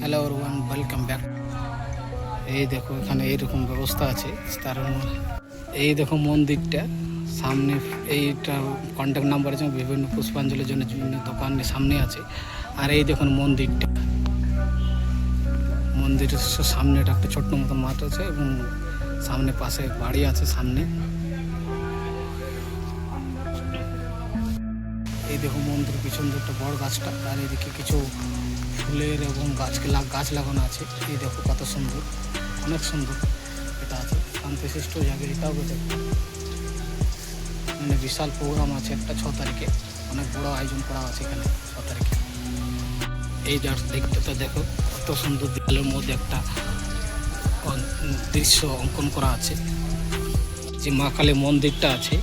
Hello one welcome back এই দেখো, এখানে এইরকম ব্যবস্থা আছে, তার এই দেখো মন্দিরটা, সামনে এইটা কন্ট্যাক্ট নাম্বার আছে, বিভিন্ন পুষ্পাঞ্জলির জন্য বিভিন্ন দোকানের সামনে আছে। আর এই দেখুন মন্দিরটা। মন্দিরের সামনে একটা ছোট্ট মতো মাঠ আছে এবং সামনে পাশে বাড়ি আছে সামনে। এই দেখো মন্দির পিছন দিকে একটা বড় গাছটা, আর এদিকে কিছু ফুলের এবং গাছকে গাছ লাগানো আছে। এই দেখো কত সুন্দর, অনেক সুন্দর। এটা আছে শান্তিশিষ্ট জায়গা, এটাও বটে মানে বিশাল প্রোগ্রাম আছে একটা ছ তারিখে। অনেক বড় আয়োজন করা আছে এখানে ছ তারিখে। এই যার দিকটা দেখো, কত সুন্দর দেয়ালের মধ্যে একটা দৃশ্য অঙ্কন করা আছে। যে মা কালী মন্দিরটা আছে,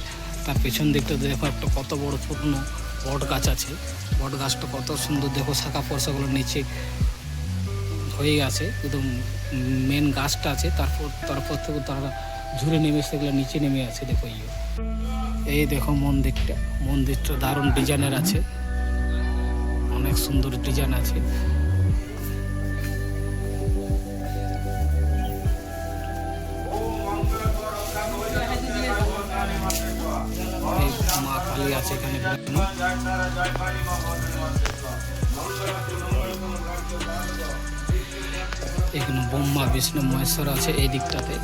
তার পেছন দিকটা দেখো একটা কত বড় পুরনো বট গাছ আছে। বট গাছটা কত সুন্দর দেখো, শাখা পরশাগুলো নিচে হয়ে গেছে। একদম মেন গাছটা আছে, তারপর তারপর থেকে তারা ঝুড়ে নেমে সেগুলো নিচে নেমে আছে, দেখো ইয়ে এই দেখো মন্দিরটা মন্দিরটা দারুণ ডিজাইনের আছে। অনেক সুন্দর ডিজাইন আছে। আছে এখানে। এখানে ব্রহ্মা, বিষ্ণু, মহেশ্বর আছে এই দিকটাতে।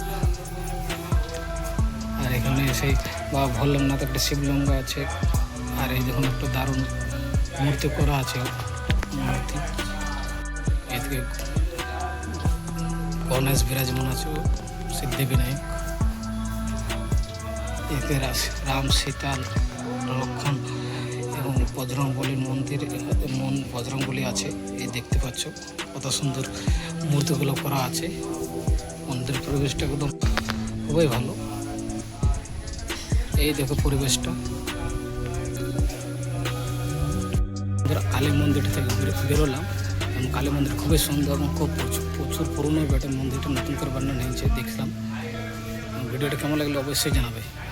আর এখানে সেই বাবা ভোলানাথ, একটা শিবলিঙ্গ আছে। আর এই দেখুন একটা দারুণ মূর্তি করা আছে। মূর্তি। এদিকে গণেশ বিরাজমান আছে সিদ্ধি বিনায়ক এতে রাম সীতা লক্ষণ এবং বজরংবলীর মন্দির, মন বজরংবলী আছে, এই দেখতে পাচ্ছ। কত সুন্দর মূর্তিগুলো করা আছে। মন্দির পরিবেশটা একদম খুবই ভালো। এই দেখো পরিবেশটা। কালী মন্দির থেকে বের- বেরোলাম এবং কালী মন্দির খুবই সুন্দর এবং খুব প্রচুর প্রচুর পুরনো বেটের মন্দিরটা নতুন করে বানানো হয়েছে, দেখলাম। ভিডিওটা কেমন লাগল অবশ্যই জানাবে।